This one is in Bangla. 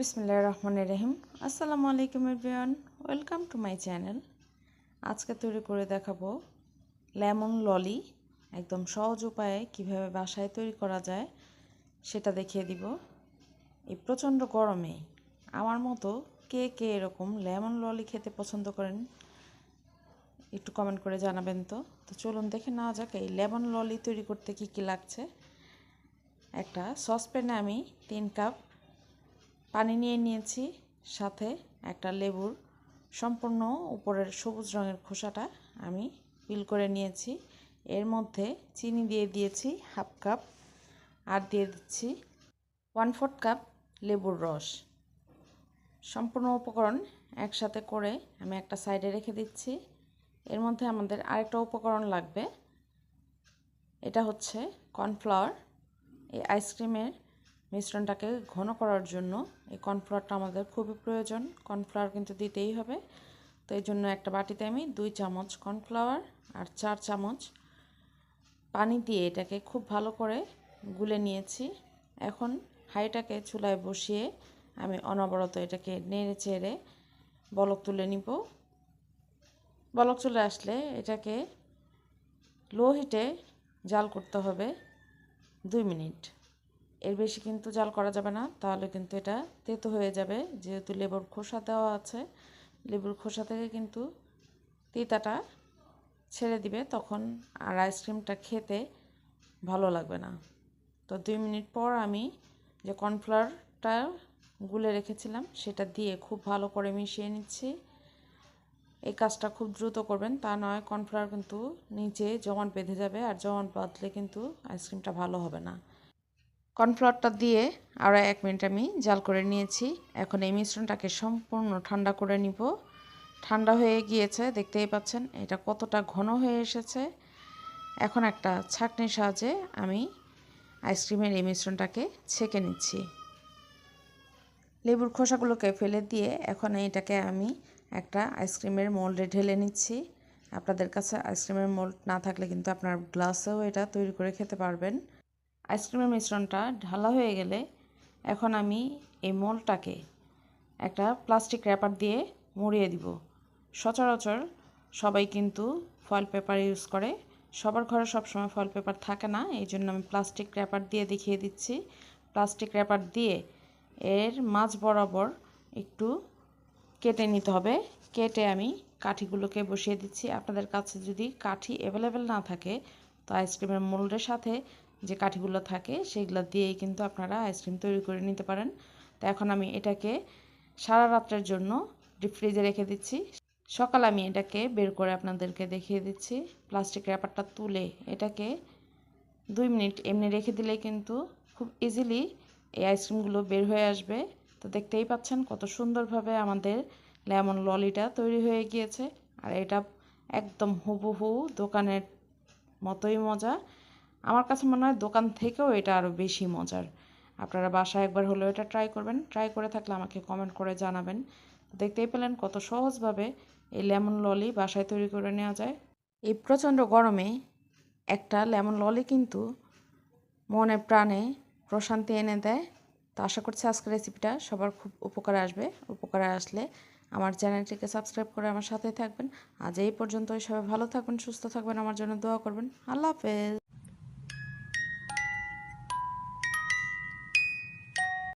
বিসমিল্লাহ রহমানের রহিম। আসসালামু আলাইকুম everyone, welcome to my channel. আজকে তৈরি করে দেখাবো লেমন ললি, একদম সহজ উপায়ে কীভাবে বাসায় তৈরি করা যায় সেটা দেখিয়ে দিব। এই প্রচণ্ড গরমে আমার মতো কে কে এরকম লেমন ললি খেতে পছন্দ করেন একটু কমেন্ট করে জানাবেন তো। তো চলুন দেখে নেওয়া যাক এই লেমন ললি তৈরি করতে কি কি লাগছে। একটা সসপ্যানে আমি তিন কাপ পানি নিয়ে নিয়েছি, সাথে একটা লেবুর সম্পূর্ণ উপরের সবুজ রঙের খোসাটা আমি পিল করে নিয়েছি। এর মধ্যে চিনি দিয়ে দিয়েছি হাফ কাপ আর দিয়ে দিচ্ছি ওয়ান ফোর্থ কাপ লেবুর রস। সম্পূর্ণ উপকরণ একসাথে করে আমি একটা সাইডে রেখে দিচ্ছি। এর মধ্যে আমাদের আরেকটা উপকরণ লাগবে, এটা হচ্ছে কর্নফ্লাওয়ার। এই আইসক্রিমের মিশ্রণটাকে ঘন করার জন্য এই কর্নফ্লাওয়ারটা আমাদের খুবই প্রয়োজন। কর্নফ্লাওয়ার কিন্তু দিতেই হবে। তো এই জন্য একটা বাটিতে আমি দুই চামচ কর্নফ্লাওয়ার আর চার চামচ পানি দিয়ে এটাকে খুব ভালো করে গুলে নিয়েছি। এখন হাঁড়িটাকে চুলায় বসিয়ে আমি অনবরত এটাকে নেড়ে চেড়ে বলক তুলে নিব। বলক চলে আসলে এটাকে লো হিটে জাল করতে হবে দুই মিনিট। এর বেশি কিন্তু জাল করা যাবে না। তাহলে কিন্তু এটা তেতো হয়ে যাবে। যেহেতু লেবুর খোসা দেওয়া আছে, লেবুর খোসা থেকে কিন্তু তিতাটা ছেড়ে দিবে, তখন আর আইসক্রিমটা খেতে ভালো লাগবে না। তো দুই মিনিট পর আমি যে কর্নফ্লাওয়ারটা গুলে রেখেছিলাম, সেটা দিয়ে খুব ভালো করে মিশিয়ে নিচ্ছি। এই কাজটা খুব দ্রুত করবেন, তা নয় কর্নফ্লাওয়ার কিন্তু নিচে জমাট বেঁধে যাবে, আর জমাট বাঁধলে কিন্তু আইসক্রিমটা ভালো হবে না। কর্নফ্লাওয়ারটা দিয়ে আরও এক মিনিট আমি জাল করে নিয়েছি। এখন এই মিশ্রণটাকে সম্পূর্ণ ঠান্ডা করে নিব। ঠান্ডা হয়ে গিয়েছে, দেখতেই পাচ্ছেন, এটা কতটা ঘন হয়ে এসেছে। এখন একটা ছাঁকনির সাহায্যে আমি আইসক্রিমের এই মিশ্রণটাকে ছেঁকে নিচ্ছি। লেবুর খোসাগুলোকে ফেলে দিয়ে এখন এটাকে আমি একটা আইসক্রিমের মোল্ডে ঢেলে নিচ্ছি। আপনাদের কাছে আইসক্রিমের মোল্ড না থাকলে কিন্তু আপনার গ্লাসেও এটা তৈরি করে খেতে পারবেন। আইসক্রিমের মিশ্রণটা ঢালা হয়ে গেলে এখন আমি এই মোলটাকে একটা প্লাস্টিক র্যাপার দিয়ে মুড়িয়ে দিব। সচরাচর সবাই কিন্তু ফয়েল পেপার ইউজ করে। সবার ঘরে সবসময় ফয়েল পেপার থাকে না, এই জন্য আমি প্লাস্টিক র্যাপার দিয়ে দেখিয়ে দিচ্ছি। প্লাস্টিক র্যাপার দিয়ে এর মাঝ বরাবর একটু কেটে নিতে হবে। কেটে আমি কাঠিগুলোকে বসিয়ে দিচ্ছি। আপনাদের কাছে যদি কাঠি অ্যাভেলেবেল না থাকে, তো আইসক্রিমের মোল্ডের সাথে যে কাঠিগুলো থাকে, সেগুলো দিয়েই কিন্তু আপনারা আইসক্রিম তৈরি করে নিতে পারেন। তো এখন আমি এটাকে সারা রাত্রের জন্য ডিপ ফ্রিজে রেখে দিচ্ছি। সকাল আমি এটাকে বের করে আপনাদেরকে দেখিয়ে দিচ্ছি। প্লাস্টিক র্যাপারটা তুলে এটাকে দুই মিনিট এমনি রেখে দিলে কিন্তু খুব ইজিলি এই আইসক্রিমগুলো বের হয়ে আসবে। তো দেখতেই পাচ্ছেন কত সুন্দরভাবে আমাদের লেমন ললিটা তৈরি হয়ে গিয়েছে। আর এটা একদম হুবহু দোকানের মতোই মজা। আমার কাছে মনে হয় দোকান থেকেও এটা আরও বেশি মজার। আপনারা বাসায় একবার হলেও এটা ট্রাই করবেন। ট্রাই করে থাকলে আমাকে কমেন্ট করে জানাবেন। দেখতেই পেলেন কত সহজভাবে এই লেমন ললি বাসায় তৈরি করে নেওয়া যায়। এই প্রচণ্ড গরমে একটা লেমন ললি কিন্তু মনে প্রাণে প্রশান্তি এনে দেয়। তো আশা করছি আজকের রেসিপিটা সবার খুব উপকারে আসবে। উপকারে আসলে আমার চ্যানেলটিকে সাবস্ক্রাইব করে আমার সাথে থাকবেন। আজ এই পর্যন্তই। সবাই ভালো থাকবেন, সুস্থ থাকবেন, আমার জন্য দোয়া করবেন। আল্লাহ হাফেজ।